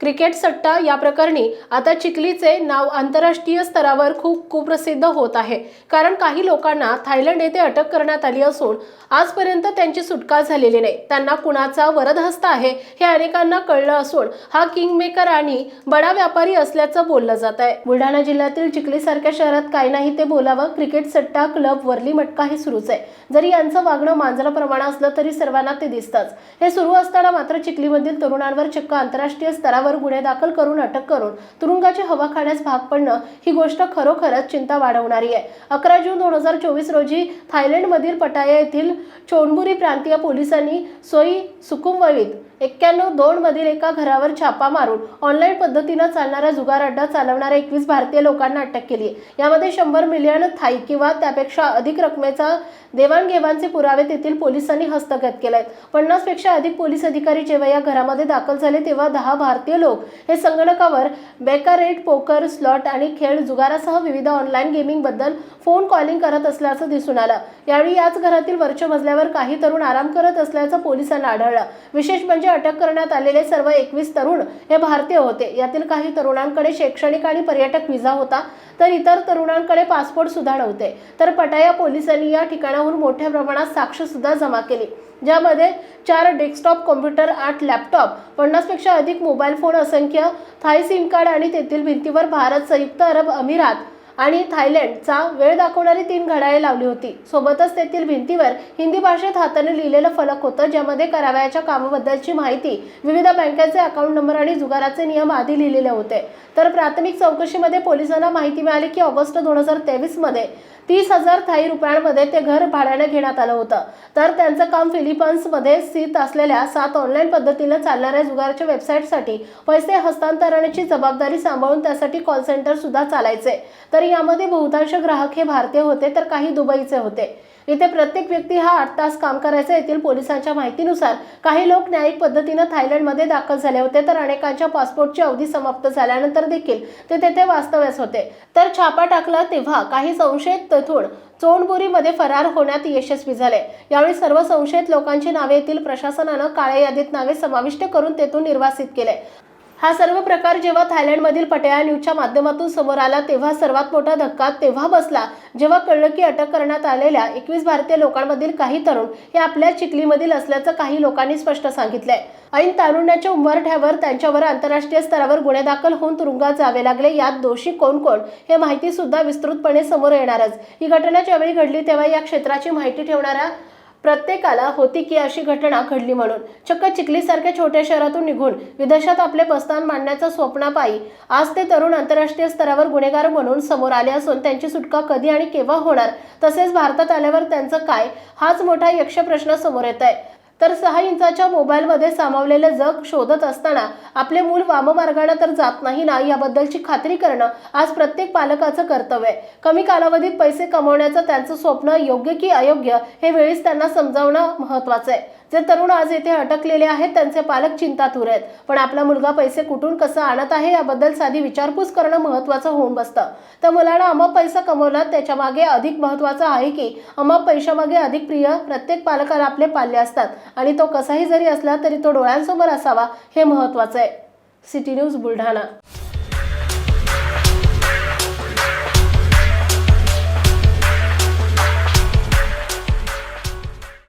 Cricket सट्टा या प्रकरणी आता चिखलीचे नाव आंतरराष्ट्रीय स्तरावर खूप कुप्रसिद्ध होत आहे. कारण काही लोकांना थायलंड येथे अटक करण्यात आली असून आजपर्यंत त्यांची सुटका झालेली नाही. त्यांना कुणाचा वरदहस्त आहे हे अनेकांना कळलं असून हा किंगमेकर आणि बडा व्यापारी असल्याचं बोललं जात आहे. बुलढाणा जिल्ह्यातील चिखलीसारख्या शहरात काही नाही ते बोलावं क्रिकेट सट्टा क्लब वरली मटका हे सुरूच आहे. जरी यांचं वागणं मांजराप्रमाणे असलं तरी सर्वांना ते दिसतंच. हे सुरू असताना मात्र चिखलीमधील तरुणांवर चक्क आंतरराष्ट्रीय स्तरावर गुन्हे दाखल करून अटक करून तुरुंगाची हवा खाण्यास भाग पडणं ही गोष्ट खरोखरच चिंता वाढवणारी आहे. अकरा जून दोन हजार चोवीस रोजी थायलंडमधील पटाया येथील चोंडबुरी प्रांतीय पोलिसांनी सोई सुकुमवलीत एक्क्याण्णव दोन मधील एका घरावर छापा मारून ऑनलाईन पद्धतीनं चालणारा जुगार अड्डा चालवणाऱ्या एकवीस भारतीय लोकांना अटक केली यामध्ये शंभर मिलियन थाई किंवा त्यापेक्षा अधिक रकमेचा देवाणघेवाणचे पुरावे तेथील पोलिसांनी हस्तगत केले पन्नासपेक्षा अधिक पोलीस अधिकारी जेव्हा या घरामध्ये दाखल झाले तेव्हा दहा भारतीय लोक हे संगणकावर बेकारेट पोकर स्लॉट आणि खेळ जुगारासह विविध ऑनलाईन गेमिंगबद्दल फोन कॉलिंग करत असल्याचं दिसून आलं. यावेळी याच घरातील वरच्या मजल्यावर काही तरुण आराम करत असल्याचं पोलिसांना आढळलं. विशेष म्हणजे अटक करण्यात आलेले सर्व एकवीस तरुण हे भारतीय होते. यातील काही तरुणांकडे शैक्षणिक आणि पर्यटक व्हिसा होता तर इतर तरुणांकडे पासपोर्ट सुद्धा नव्हते. तर पटाया पोलिसांनी या ठिकाणाहून मोठ्या प्रमाणात साक्ष सुद्धा जमा केली ज्यामध्ये चार डेस्कटॉप कॉम्प्युटर आठ लॅपटॉप पन्नासपेक्षा अधिक मोबाईल फोन असंख्य थाय सिम कार्ड आणि तेथील भिंतीवर भारत संयुक्त अरब अमिरात आणि थायलंडचा वेळ दाखवणारी तीन घड्याळे लावली होती. सोबतच तेथील भिंतीवर हिंदी भाषेत हाताने लिहिलेलं फलक होतं ज्यामध्ये करावयाच्या कामाबद्दलची माहिती विविध बँकेचे अकाउंट नंबर आणि जुगाराचे नियम आधी लिहिलेले होते. तर प्राथमिक चौकशीमध्ये पोलिसांना माहिती मिळाली की ऑगस्ट दोन हजार तेवीसमध्ये तीस हजार थाई रुपयांमध्ये ते घर भाड्याने घेण्यात आलं होतं. तर त्यांचं काम फिलिपाईन्समध्ये स्थित असलेल्या सात ऑनलाईन पद्धतीनं चालणाऱ्या जुगारच्या वेबसाईटसाठी पैसे हस्तांतरणाची जबाबदारी सांभाळून त्यासाठी कॉल सेंटर सुद्धा चालायचे. तर तर यामध्ये बहुतांश ग्राहक हे भारतीय होते तर काही दुबईचे होते. इथे प्रत्येक व्यक्ती हा आठ तास काम करायचा. येथील पोलिसांच्या माहितीनुसार काही लोक न्यायिक पद्धतीनं थायलंडमध्ये दाखल झाले होते तर अनेकांच्या पासपोर्टची अवधी समाप्त झाल्यानंतर देखील ते तेथे वास्तव्यास होते. तर छापा टाकला तेव्हा काही संशयित तेथून चोंडबुरीमध्ये फरार होण्यात यशस्वी झाले. यावेळी सर्व संशयित लोकांची नावे येथील प्रशासनानं काळ्या यादीत नावे समाविष्ट करून तेथून निर्वासित केले. हा सर्व प्रकार जेव्हा थायलंडमधील पटया न्यूजच्या माध्यमातून समोर आला तेव्हा सर्वात मोठा धक्का तेव्हा बसला जेव्हा कळलं की अटक करण्यात आलेल्या एकवीस भारतीय लोकांमधील काही तरुण हे आपल्या चिखलीमधील असल्याचं काही लोकांनी स्पष्ट सांगितलंय. ऐन तारुण्याच्या उंबरठ्यावर त्यांच्यावर आंतरराष्ट्रीय स्तरावर गुन्हे दाखल होऊन तुरुंगात जावे लागले यात दोषी कोण कोण हे माहिती सुद्धा विस्तृतपणे समोर येणारच. ही घटना ज्यावेळी घडली तेव्हा या क्षेत्राची माहिती ठेवणाऱ्या प्रत्येकाला होती की अशी घटना घडली म्हणून. चक्क चिखलीसारख्या छोट्या शहरातून निघून विदेशात आपले प्रस्थान मांडण्याचा स्वप्नापायी आज ते तरुण आंतरराष्ट्रीय स्तरावर गुन्हेगार म्हणून समोर आले असून त्यांची सुटका कधी आणि केव्हा होणार? तसेच भारतात आल्यावर त्यांचं काय? हाच मोठा यक्ष प्रश्न समोर येत आहे तर सहा इंचाच्या मोबाईलमध्ये सामावलेले जग शोधत असताना आपले मूल वाममार्गाने तर जात नाही ना याबद्दलची खात्री करणं आज प्रत्येक पालकाचं कर्तव्य आहे. कमी कालावधीत पैसे कमवण्याचं त्यांचं स्वप्न योग्य की अयोग्य हे वेळीच त्यांना समजावणं महत्वाचं आहे. जे तरुण आज येथे अटकलेले आहेत त्यांचे पालक चिंतातूर आहेत. पण आपला मुलगा पैसे कुठून कसं आणत आहे याबद्दल साधी विचारपूस करणं महत्वाचं होऊन बसतं. तर मुलानं अमाप पैसा कमवला त्याच्यामागे अधिक महत्वाचं आहे की अमाप पैशामागे अधिक प्रिय प्रत्येक पालकाला आपले पाल्य असतात. आणि तो कसाही जरी असला तरी तो डोळ्यांसमोर असावा हे महत्वाचं आहे. City news Buldhana.